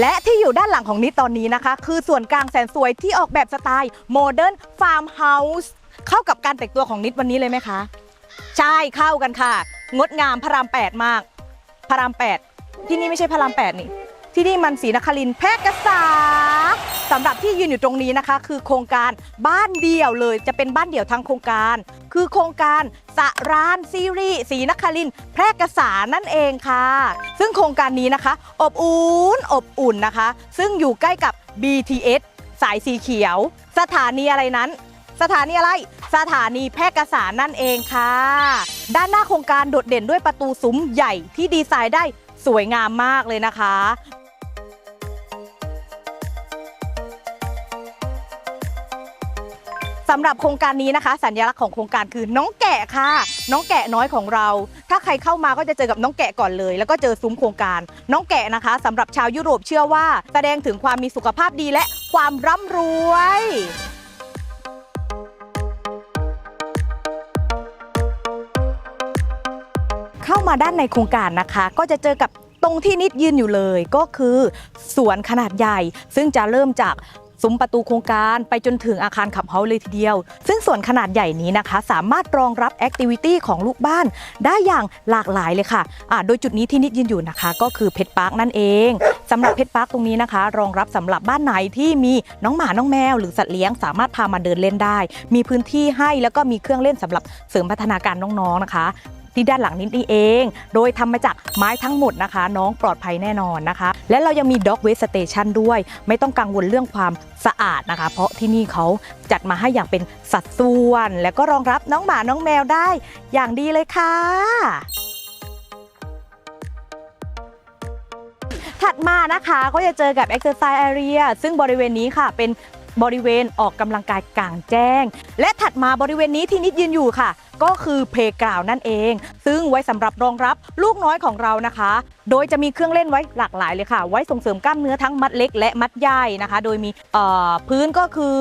และที่อยู่ด้านหลังของนิดตอนนี้นะคะ คือส่วนกลางแสนสวยที่ออกแบบสไตล์โมเดิร์นฟาร์มเฮาส์เข้ากับการแต่งตัวของนิดวันนี้เลยไหมคะ ใช่เข้ากันค่ะ งดงามพระรามแปดมาก พระรามแปดที่นี่ไม่ใช่พระรามแปดนี่ ที่นี่มันศรีนครินทร์แพร่กษา สำหรับที่ยืนอยู่ตรงนี้นะคะ คือโครงการบ้านเดี่ยวเลยจะเป็นบ้านเดี่ยวทั้งโครงการ คือโครงการสะรานซีรีส์ศรีนครินแพร่กษานั่นเองค่ะ ซึ่งโครงการนี้นะคะ อบอุ่นอบอุ่นนะคะ ซึ่งอยู่ใกล้กับ BTS สายสีเขียว สถานีอะไรนั้น สถานีอะไร สถานีแพร่กษานั่นเองค่ะ ด้านหน้าโครงการโดดเด่นด้วยประตูซุ้มใหญ่ที่ดีไซน์ได้สวยงามมากเลยนะคะ สำหรับโครงการนี้นะคะ สัญลักษณ์ของโครงการคือน้องแกะค่ะ น้องแกะน้อยของเรา ถ้าใครเข้ามาก็จะเจอกับน้องแกะก่อนเลย แล้วก็เจอซุ้มโครงการ น้องแกะนะคะสำหรับชาวยุโรปเชื่อว่า แสดงถึงความมีสุขภาพดีและความร่ำรวยเข้ามาด้านในโครงการนะคะ ก็จะเจอกับตรงที่นิดยืนอยู่เลยก็คือ สวนขนาดใหญ่ ซึ่งจะเริ่มจาก ซุ้มประตูโครงการไปจนถึงอาคารขับเฮาส์เลยทีเดียว ซึ่งส่วนขนาดใหญ่นี้นะคะ สามารถรองรับแอคทิวิตี้ของลูกบ้าน ได้อย่างหลากหลายเลยค่ะอ่าโดยจุดนี้ที่นิดยืนอยู่นะคะ ก็คือเพชรพาร์คนั่นเองสำหรับเพชรพาร์คตรงนี้นะคะ รองรับสำหรับบ้านไหนที่มีน้องหมาน้องแมว หรือสัตว์เลี้ยงสามารถพามาเดินเล่นได้ มีพื้นที่ให้แล้วก็มีเครื่องเล่นสำหรับเสริมพัฒนาการน้องๆนะคะ ที่ด้านหลังนี้นี่เอง โดยทำมาจากไม้ทั้งหมดนะคะ น้องปลอดภัยแน่นอนนะคะ และเรายังมี Dog Waste Station ด้วย ไม่ต้องกังวลเรื่องความสะอาดนะคะ เพราะที่นี่เขาจัดมาให้อย่างเป็นสัดส่วน และก็รองรับน้องหมาน้องแมวได้ อย่างดีเลยค่ะถัดมานะคะก็จะเจอกับ Exercise Area ซึ่งบริเวณนี้ค่ะเป็นบริเวณออกกำลังกายกลางแจ้ง และถัดมาบริเวณนี้ที่นิดยืนอยู่ค่ะ ก็คือเพกราวนั่นเอง ซึ่งไว้สำหรับรองรับลูกน้อยของเรานะคะ โดยจะมีเครื่องเล่นไว้หลากหลายเลยค่ะ ไว้ส่งเสริมกล้ามเนื้อทั้งมัดเล็กและมัดใหญ่นะคะ โดยมีพื้นก็คือ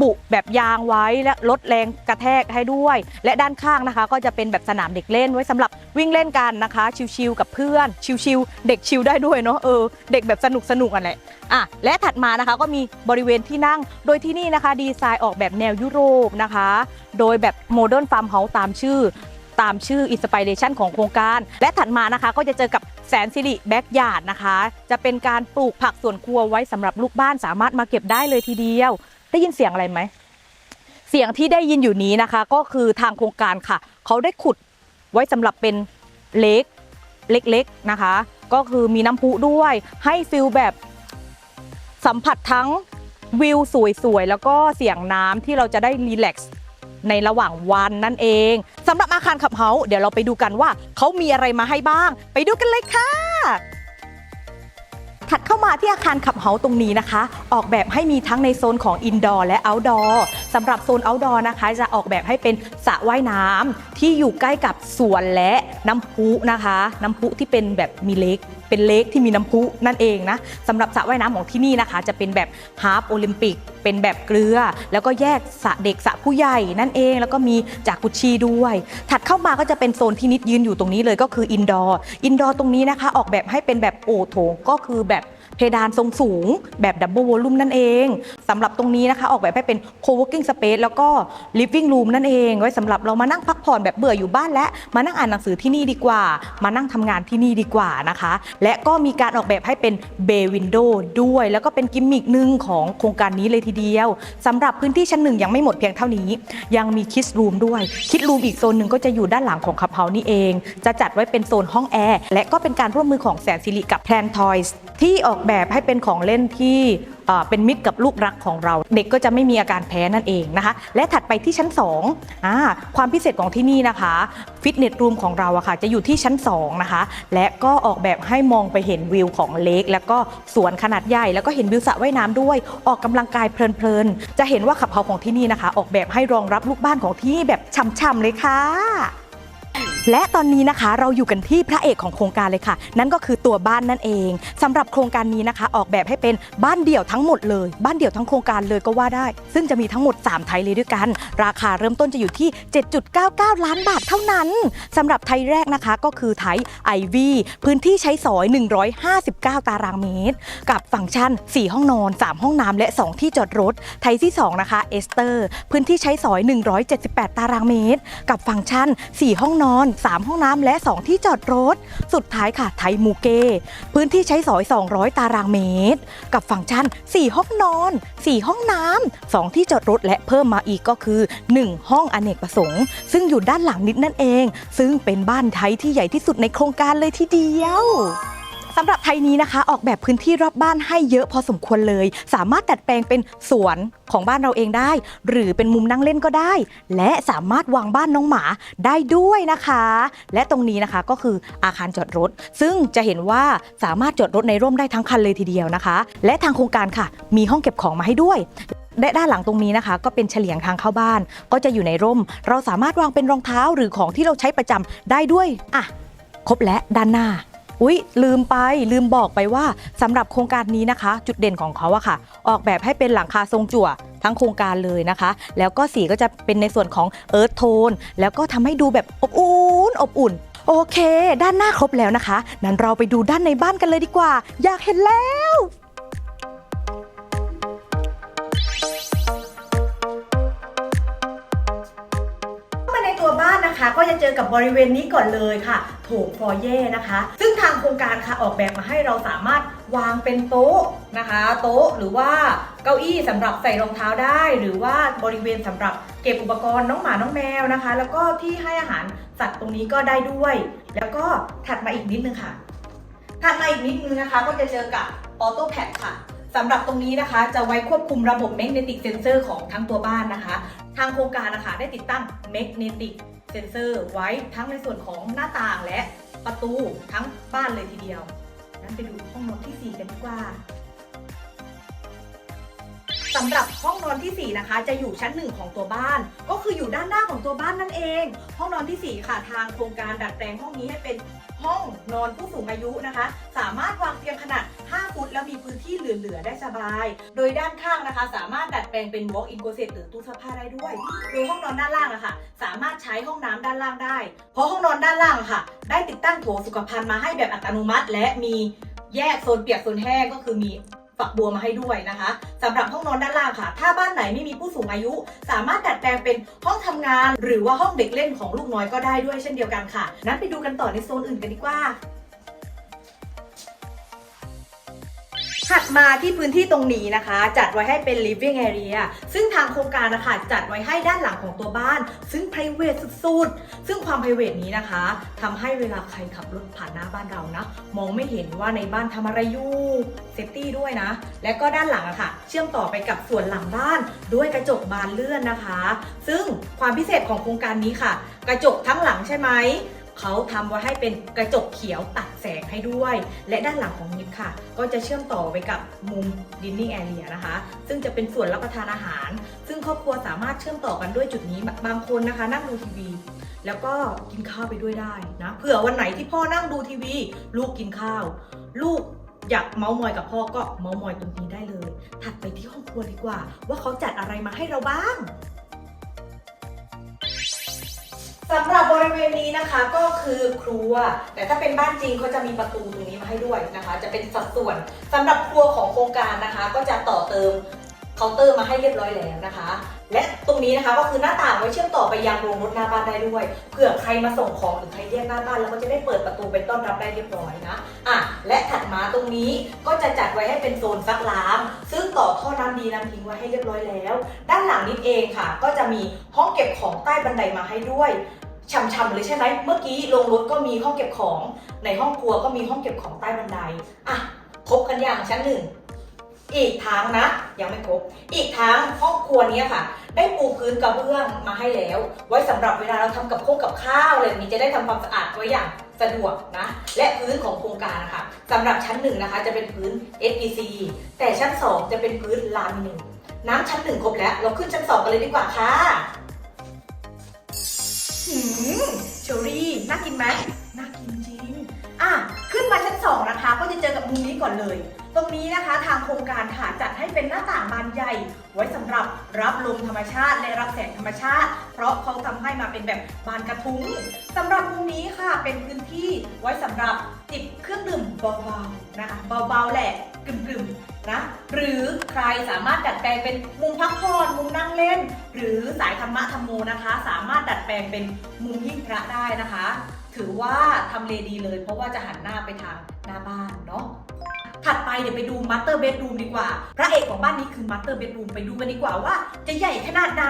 บุแบบยางไว้และลดแรงกระแทกให้ด้วย และด้านข้างนะคะ ก็จะเป็นแบบสนามเด็กเล่นไว้สำหรับวิ่งเล่นกันนะคะ ชิวๆกับเพื่อน ชิวๆเด็กชิวได้ด้วยเนาะเออเด็กแบบสนุกสนุกกันแหละอะและถัดมานะคะก็มีบริเวณที่นั่ง โดยที่นี่นะคะ ดีไซน์ออกแบบแนวยุโรปนะคะ โดยแบบโมเดิร์นฟาร์มเฮาส์ตามชื่อตามชื่ออินสปิเรชันของโครงการ และถัดมานะคะก็จะเจอกับแสนสิริแบ็กยาร์ดนะคะ จะเป็นการปลูกผักสวนครัวไว้สำหรับลูกบ้านสามารถมาเก็บได้เลยทีเดียว ได้ยินเสียงอะไรไหม เสียงที่ได้ยินอยู่นี้นะคะ ก็คือทางโครงการค่ะ เขาได้ขุดไว้สำหรับเป็นเล็กเล็กๆนะคะ ก็คือมีน้ำพุด้วย ให้ฟิลแบบสัมผัสทั้งวิวสวยๆ แล้วก็เสียงน้ำที่เราจะได้รีแลกซ์ในระหว่างวันนั่นเองสำหรับอาคารขับเฮาเดี๋ยวเราไปดูกันว่า เขามีอะไรมาให้บ้าง ไปดูกันเลยค่ะ ถัดเข้ามาที่อาคารขับเฮาตรงนี้นะคะ ออกแบบให้มีทั้งในโซนของอินดอร์และเอาท์ดอร์สำหรับโซนเอาท์ดอร์นะคะ จะออกแบบให้เป็นสระว่ายน้ำที่อยู่ใกล้กับสวนและน้ำพุนะคะ น้ำพุที่เป็นแบบมีเล็ก เป็นเล็กที่มีน้ำพุนั่นเองนะสำหรับสระว่ายน้ำของที่นี่นะคะ จะเป็นแบบฮาร์ปโอลิมปิก เป็นแบบเกลือ แล้วก็แยกสระเด็กสระผู้ใหญ่นั่นเอง แล้วก็มีจากกุชชีด้วย ถัดเข้ามาก็จะเป็นโซนที่นิดยืนอยู่ตรงนี้เลยก็คืออินดอร์อินดอร์ตรงนี้นะคะ ออกแบบให้เป็นแบบโอโถงก็คือแบบ ดานทรงสูงแบบดับเบิลวอลลุ่มนั่นเองสำหรับตรงนี้นะคะ ออกแบบให้เป็น co-working space แล้วก็ living room นั่นเอง ไว้สำหรับเรามานั่งพักผ่อนแบบเบื่ออยู่บ้านและมานั่งอ่านหนังสือที่นี่ดีกว่า มานั่งทำงานที่นี่ดีกว่านะคะ และก็มีการออกแบบให้เป็น bay window ด้วย แล้วก็เป็นกิมมิกหนึ่งของโครงการนี้เลยทีเดียวสำหรับพื้นที่ชั้นหนึ่งยังไม่หมดเพียงเท่านี้ ยังมีคิดรูมด้วยคิดรูมอีกโซนหนึ่งก็จะอยู่ด้านหลังของคับเฮานี่เอง จะจัดไว้เป็นโซนห้องแอร์และก็เป็นการร่วมมือของแสนสิริกับแพลนทอยส์ที่ออกแบบให้เป็นของเล่นที่เป็นมิตรกับลูกรักของเรา เด็กก็จะไม่มีอาการแพ้นั่นเองนะคะ และถัดไปที่ชั้น2อ่าความพิเศษของที่นี่นะคะฟิตเนสรูมของเราอะค่ะจะอยู่ที่ชั้น2นะคะและก็ออกแบบให้มองไปเห็นวิวของเลกแล้วก็สวนขนาดใหญ่แล้วก็เห็นวิวสระว่ายน้ำด้วย ออกกำลังกายเพลินๆจะเห็นว่าขับเฮาของที่นี่นะคะ ออกแบบให้รองรับลูกบ้านของที่นี่แบบช่ำๆเลยค่ะ และตอนนี้นะคะเราอยู่กันที่พระเอกของโครงการเลยค่ะ นั่นก็คือตัวบ้านนั่นเองสำหรับโครงการนี้นะคะ ออกแบบให้เป็นบ้านเดี่ยวทั้งหมดเลย บ้านเดี่ยวทั้งโครงการเลยก็ว่าได้ ซึ่งจะมีทั้งหมด 3 ไทยเลยด้วยกัน ราคาเริ่มต้นจะอยู่ที่ 7.99 ล้านบาทเท่านั้นสำหรับไทยแรกนะคะก็คือไทยไอวีพื้นที่ใช้สอย 159 ตารางเมตร กับฟังก์ชัน 4 ห้องนอน 3 ห้องน้ำและ 2 ที่จอดรถ ไทยที่2นะคะเอสเตอร์ พื้นที่ใช้สอย 178 ตารางเมตร กับฟังก์ชัน 4 ห้องนอน3 ห้องน้ำและ 2 ที่จอดรถ สุดท้ายค่ะไทยมูเก พื้นที่ใช้สอย 200 ตารางเมตร กับฟังก์ชัน 4 ห้องนอน 4 ห้องน้ำ 2 ที่จอดรถและเพิ่มมาอีกก็คือ 1 ห้องอเนกประสงค์ ซึ่งอยู่ด้านหลังนิดนั่นเอง ซึ่งเป็นบ้านไทยที่ใหญ่ที่สุดในโครงการเลยทีเดียว สำหรับไทยนี้นะคะ ออกแบบพื้นที่รอบบ้านให้เยอะพอสมควรเลย สามารถดัดแปลงเป็นสวนของบ้านเราเองได้ หรือเป็นมุมนั่งเล่นก็ได้ และสามารถวางบ้านน้องหมาได้ด้วยนะคะ และตรงนี้นะคะก็คืออาคารจอดรถ ซึ่งจะเห็นว่าสามารถจอดรถในร่มได้ทั้งคันเลยทีเดียวนะคะ และทางโครงการค่ะ มีห้องเก็บของมาให้ด้วยและด้านหลังตรงนี้นะคะ ก็เป็นเฉลียงทางเข้าบ้าน ก็จะอยู่ในร่ม เราสามารถวางเป็นรองเท้าหรือของที่เราใช้ประจำได้ด้วยอะครบและด้านหน้า อุ๊ย ลืมไปลืมบอกไปว่าสำหรับโครงการนี้นะคะ จุดเด่นของเขาอะค่ะ ออกแบบให้เป็นหลังคาทรงจั่วทั้งโครงการเลยนะคะ แล้วก็สีก็จะเป็นในส่วนของเอิร์ธโทนแล้วก็ทำให้ดูแบบอบอุ่นอบอุ่น โอเค ด้านหน้าครบแล้วนะคะ นั้นเราไปดูด้านในบ้านกันเลยดีกว่า อยากเห็นแล้วเข้ามาในตัวบ้านนะคะก็จะเจอกับบริเวณนี้ก่อนเลยค่ะ โถงฟอยเย่นะคะ ซึ่งทางโครงการค่ะออกแบบมาให้เราสามารถวางเป็นโต๊ะนะคะ โต๊ะหรือว่าเก้าอี้สำหรับใส่รองเท้าได้ หรือว่าบริเวณสำหรับเก็บอุปกรณ์น้องหมาน้องแมวนะคะ แล้วก็ที่ให้อาหารสัตว์ตรงนี้ก็ได้ด้วย แล้วก็ถัดมาอีกนิดนึงค่ะ ถัดมาอีกนิดนึงนะคะ ก็จะเจอกับออโต้แพดค่ะสำหรับตรงนี้นะคะ จะไว้ควบคุมระบบ Magnetic Sensor ของทั้งตัวบ้านนะคะ ทางโครงการนะคะได้ติดตั้งแมกเนติก เซ็นเซอร์ไว้ทั้งในส่วนของหน้าต่างและประตูทั้งบ้านเลยทีเดียว นั้นไปดูห้องนอนที่ 4 กันดีกว่าสำหรับห้องนอนทีสี่4 นะคะ จะอยู่ชั้นหนึ่งของตัวบ้าน ก็คืออยู่ด้านหน้าของตัวบ้านนั่นเอง ห้องนอนทีสี่4 ค่ะ ทางโครงการดัดแปลงห้องนี้ให้เป็น ห้องนอนผู้สูงอายุนะคะ สามารถวางเตียงขนาด 5 ฟุต แล้วมีพื้นที่เหลือ ๆ ได้สบาย โดยด้านข้างนะคะ สามารถดัดแปลงเป็น walk-in closet หรือตู้เสื้อผ้าได้ด้วยโดยห้องนอนด้านล่างอะค่ะ สามารถใช้ห้องน้ำด้านล่างได้ เพราะห้องนอนด้านล่างอะค่ะ ได้ติดตั้งโถสุขภัณฑ์มาให้แบบอัตโนมัติ และมีแยกโซนเปียกโซนแห้งก็คือมี ฝักบัวมาให้ด้วยนะคะสำหรับห้องนอนด้านล่างค่ะ ถ้าบ้านไหนไม่มีผู้สูงอายุ สามารถดัดแปลงเป็นห้องทำงาน หรือว่าห้องเด็กเล่นของลูกน้อยก็ได้ด้วยเช่นเดียวกันค่ะ นั้นไปดูกันต่อในโซนอื่นกันดีกว่า ถัดมาที่พื้นที่ตรงนี้นะคะ จัดไว้ให้เป็น living area ซึ่งทางโครงการนะคะจัดไว้ให้ด้านหลังของตัวบ้าน ซึ่ง private สุดๆ ซึ่งความ private นี้นะคะทำให้เวลาใครขับรถผ่านหน้าบ้านเรานะ มองไม่เห็นว่าในบ้านทำอะไรอยู่เซฟตี้ด้วยนะ และก็ด้านหลังอะค่ะ เชื่อมต่อไปกับส่วนหลังบ้าน ด้วยกระจกบานเลื่อนนะคะ ซึ่งความพิเศษของโครงการนี้ค่ะ กระจกทั้งหลังใช่ไหม เขาทำไว้ให้เป็นกระจกเขียวตัดแสงให้ด้วย และด้านหลังของนิฟค่ะ ก็จะเชื่อมต่อไปกับมุม dining area นะคะ ซึ่งจะเป็นส่วนรับประทานอาหาร ซึ่งครอบครัวสามารถเชื่อมต่อกันด้วยจุดนี้บางคนนะคะ นั่งดูทีวี แล้วก็กินข้าวไปด้วยได้นะเผื่อวันไหนที่พ่อนั่งดูทีวี ลูกกินข้าว ลูกอยากเมาส์มอยกับพ่อก็เมาส์มอยตรงนี้ได้เลย ถัดไปที่ห้องครัวดีกว่า ว่าเขาจัดอะไรมาให้เราบ้าง สำหรับบริเวณนี้นะคะก็คือครัว แต่ถ้าเป็นบ้านจริงเขาจะมีประตูตรงนี้มาให้ด้วยนะคะ จะเป็นสัดส่วนสำหรับครัวของโครงการนะคะ ก็จะต่อเติมเคาน์เตอร์มาให้เรียบร้อยแล้วนะคะ และตรงนี้นะคะก็คือหน้าต่างไว้เชื่อมต่อไปยังโรงรถหน้าบ้านได้ด้วยเผื่อใครมาส่งของหรือใครเรียกหน้าบ้านแล้วก็จะได้เปิดประตูไปต้อนรับได้เรียบร้อยนะอะและถัดมาตรงนี้ก็จะจัดไว้ให้เป็นโซนซักล้าง ซึ่งต่อท่อน้ำดีน้ำทิ้งไว้ให้เรียบร้อยแล้ว ด้านหลังนิดเองค่ะ ก็จะมีห้องเก็บของใต้บันไดมาให้ด้วย ช่ำๆเลยใช่ไหม เมื่อกี้ลงรถก็มีห้องเก็บของ ในห้องครัวก็มีห้องเก็บของใต้บันได อะ ครบกันอย่างชั้นหนึ่ง อีกทางนะ ยังไม่ครบ อีกทางห้องครัวเนี้ยค่ะ ได้ปูพื้นกระเบื้องมาให้แล้ว ไว้สำหรับเวลาเราทำกับโค้งกับข้าวอะไรแบบนี้จะได้ทำความสะอาดไว้อย่างสะดวกนะ และพื้นของโครงการนะคะสำหรับชั้นหนึ่งนะคะ จะเป็นพื้น SPC แต่ชั้นสองจะเป็นพื้นลามิเนตน้ำชั้นหนึ่งครบแล้ว เราขึ้นชั้นสองกันเลยดีกว่าค่ะ หืมเชอรี่น่ากินไหมน่ากินจริง อะ ขึ้นมาชั้นสองนะคะ ก็จะเจอกับมุมนี้ก่อนเลย ตรงนี้นะคะทางโครงการค่ะจัดให้เป็นหน้าต่างบานใหญ่ ไว้สำหรับรับลมธรรมชาติและรับแสงธรรมชาติ เพราะเขาทำให้มาเป็นแบบบานกระทุ้งสำหรับมุมนี้ค่ะเป็นพื้นที่ไว้สำหรับจิบเครื่องดื่มเบาๆนะคะเบาๆแหละกึ่มๆนะหรือใครสามารถดัดแปลงเป็นมุมพักผ่อนมุมนั่งเล่น หรือสายธรรมะธรรมโมนะคะ สามารถดัดแปลงเป็นมุมหิ้งพระได้นะคะ ถือว่าทำเลดีเลย เพราะว่าจะหันหน้าไปทางหน้าบ้านเนาะ ถัดไปเดี๋ยวไปดูมาสเตอร์เบดรูมดีกว่า พระเอกของบ้านนี้คือมาสเตอร์เบดรูมไปดูกันดีกว่าว่า จะใหญ่ขนาดไหน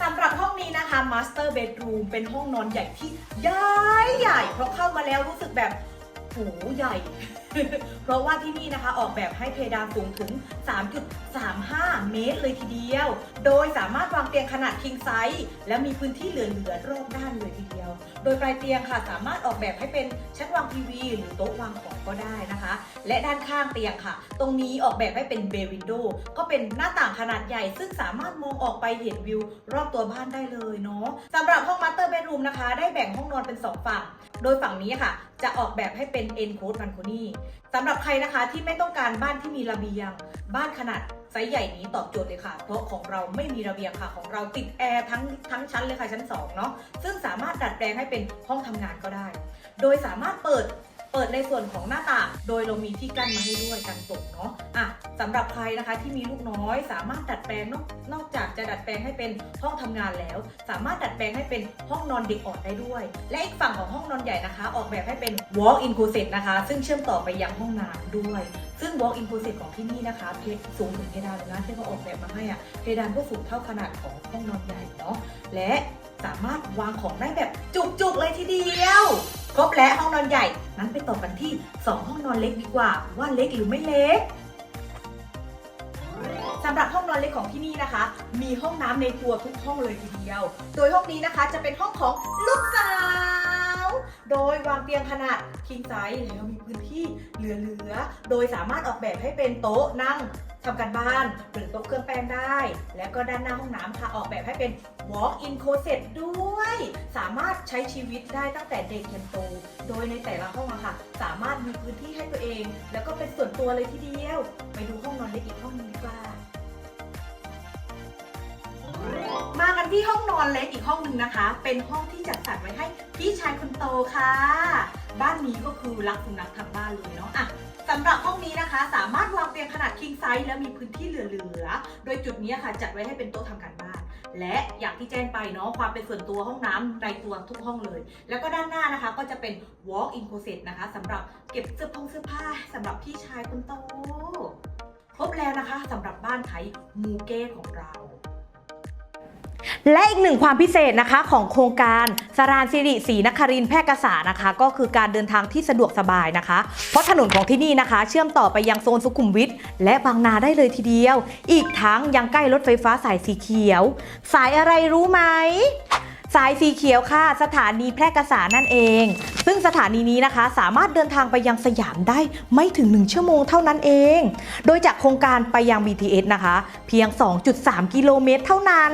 สำหรับห้องนี้นะคะ Master Bedroom เป็นห้องนอนใหญ่ที่ใหญ่ใหญ่เพราะเข้ามาแล้วรู้สึกแบบโหใหญ่ เพราะว่าที่นี่นะคะออกแบบให้เพดานสูงถึง 3.35 เมตรเลยทีเดียว โดยสามารถวางเตียงขนาด king size และมีพื้นที่เหลือๆรอบด้านเลยทีเดียว โดยปลายเตียงค่ะสามารถออกแบบให้เป็นชั้นวางทีวีหรือโต๊ะวางของก็ได้นะคะ และด้านข้างเตียงค่ะ ตรงนี้ออกแบบให้เป็นเบวินโดก็เป็นหน้าต่างขนาดใหญ่ ซึ่งสามารถมองออกไปเห็นวิว รอบตัวบ้านได้เลยเนาะสำหรับห้องมาสเตอร์เบดรูมนะคะ ได้แบ่งห้องนอนเป็น 2 ฝั่ง โดยฝั่งนี้ค่ะ จะออกแบบให้เป็น e n c o d e balcony สำหรับใครนะคะที่ไม่ต้องการบ้านที่มีระเบียง บ้านขนาดไซส์ใหญ่นี้ตอบโจทย์เลยค่ะ เพราะของเราไม่มีระเบียงค่ะ ของเราติดแอร์ทั้งทั้งชั้นเลยค่ะชั้น2เนาะซึ่งสามารถดัดแปลงให้เป็นห้องทำงานก็ได้ โดยสามารถเปิด เปิดในส่วนของหน้าต่างโดยเรามีที่กั้นมาให้ด้วยกันตกเนาะอะสำหรับใครนะคะที่มีลูกน้อยสามารถดัดแปลงนอกนอกจากจะดัดแปลงให้เป็นห้องทำงานแล้ว สามารถดัดแปลงให้เป็นห้องนอนเด็กอ่อนได้ด้วย และอีกฝั่งของห้องนอนใหญ่นะคะ ออกแบบให้เป็น walk in closet นะคะ ซึ่งเชื่อมต่อไปยังห้องน้ำด้วย ซึ่ง walk in closet ของที่นี่นะคะเพดสูงถึงเพดานเลยนะที่เขาออกแบบมาให้อะเพดานก็สูงเท่าขนาดของห้องนอนใหญ่เนาะและสามารถวางของได้แบบจุกๆเลยทีเดียว ครบแล้วห้องนอนใหญ่นั้นไปต่อกันที่ 2 ห้องนอนเล็กดีกว่า ว่าเล็กหรือไม่เล็กสำหรับห้องนอนเล็กของที่นี่นะคะ มีห้องน้ำในตัวทุกห้องเลยทีเดียว โดยห้องนี้นะคะจะเป็นห้องของลูกสาว โดยวางเตียงขนาด king size แล้วมีพื้นที่เหลือๆ โดยสามารถออกแบบให้เป็นโต๊ะนั่งทำการบ้านหรือโต๊ะเครื่องแป้งได้ แล้วก็ด้านหน้าห้องน้ำค่ะออกแบบให้เป็น walk in closet ด้วย สามารถใช้ชีวิตได้ตั้งแต่เด็กยันโต โดยในแต่ละห้องอะค่ะ สามารถมีพื้นที่ให้ตัวเอง แล้วก็เป็นส่วนตัวเลยทีเดียว ไปดูห้องนอนเล็กอีกห้องหนึงดีกว่า มากันที่ห้องนอนเล็กอีกห้องหนึ่งนะคะ เป็นห้องที่จัดสรรไว้ให้พี่ชายคนโตค่ะ บ้านนี้ก็คือรักสุนัขทั้งบ้านเลยเนาะอะสำหรับห้องนี้นะคะ สามารถวางเตียงขนาด king size และมีพื้นที่เหลือๆ โดยจุดนี้ค่ะจัดไว้ให้เป็นโต๊ะทำการบ้าน และอย่างที่แจ้งไปเนาะความเป็นส่วนตัวห้องน้ำในตัวทุกห้องเลย แล้วก็ด้านหน้านะคะก็จะเป็น walk in closet นะคะสำหรับเก็บเสื้อผงเสื้อผ้าสำหรับพี่ชายคนโตครบแล้วนะคะสำหรับบ้านไทยมูเก้ของเรา และอีกหนึ่งความพิเศษนะคะของโครงการสรานสิริศรีนครินแพร่กษานะคะ ก็คือการเดินทางที่สะดวกสบายนะคะ เพราะถนนของที่นี่นะคะ เชื่อมต่อไปยังโซนสุขุมวิทและบางนาได้เลยทีเดียว อีกทั้งยังใกล้รถไฟฟ้าสายสีเขียว สายอะไรรู้ไหม สายสีเขียวค่ะ สถานีแพร่กษานั่นเอง ซึ่งสถานีนี้นะคะสามารถเดินทางไปยังสยามได้ไม่ถึง 1 ชั่วโมงเท่านั้นเอง โดยจากโครงการไปยัง BTS นะคะ เพียง 2.3 กิโลเมตรเท่านั้น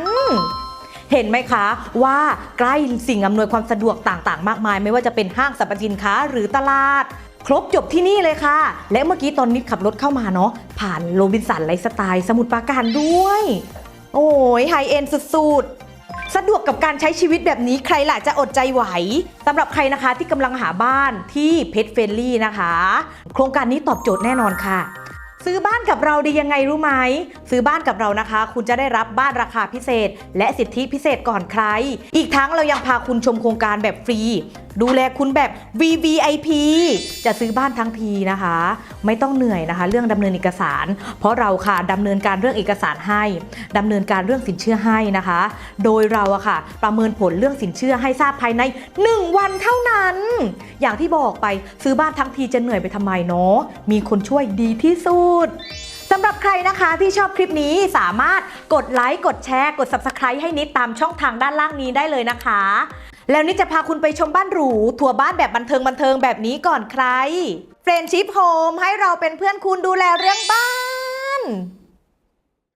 เห็นไหมคะว่าใกล้สิ่งอำนวยความสะดวกต่างๆ มากมาย ไม่ว่าจะเป็นห้างสรรพสินค้าหรือตลาด ครบจบที่นี่เลยค่ะ และเมื่อกี้ตอนนิดขับรถเข้ามาเนาะผ่านโรบินสันไลฟ์สไตล์สมุทรปราการด้วย โอ้ยไฮเอ็นสุดๆ สะดวกกับการใช้ชีวิตแบบนี้ใครล่ะจะอดใจไหวสำหรับใครนะคะที่กำลังหาบ้านที่เพชรเฟรนลี่นะคะ โครงการนี้ตอบโจทย์แน่นอนค่ะ ซื้อบ้านกับเราดียังไงรู้ไหม ซื้อบ้านกับเรานะคะ คุณจะได้รับบ้านราคาพิเศษ และสิทธิพิเศษก่อนใคร อีกทั้งเรายังพาคุณชมโครงการแบบฟรีดูแลคุณแบบ VVIP จะซื้อบ้านทั้งทีนะคะ ไม่ต้องเหนื่อยนะคะ เรื่องดำเนินเอกสาร เพราะเราค่ะดำเนินการเรื่องเอกสารให้ดำเนินการเรื่องสินเชื่อให้นะคะ โดยเราอะค่ะ ประเมินผลเรื่องสินเชื่อให้ทราบภายใน 1 วันเท่านั้น อย่างที่บอกไปซื้อบ้านทั้งทีจะเหนื่อยไปทำไมเนาะมีคนช่วยดีที่สุดสำหรับใครนะคะที่ชอบคลิปนี้สามารถกดไลค์ กดแชร์ กด Subscribe ให้นิดตามช่องทางด้านล่างนี้ได้เลยนะคะ แล้วนี่จะพาคุณไปชมบ้านหรู ทัวร์บ้านแบบบันเทิงบันเทิงแบบนี้ก่อนใครเฟรนชิพโฮมให้เราเป็นเพื่อนคุณดูแลเรื่องบ้าน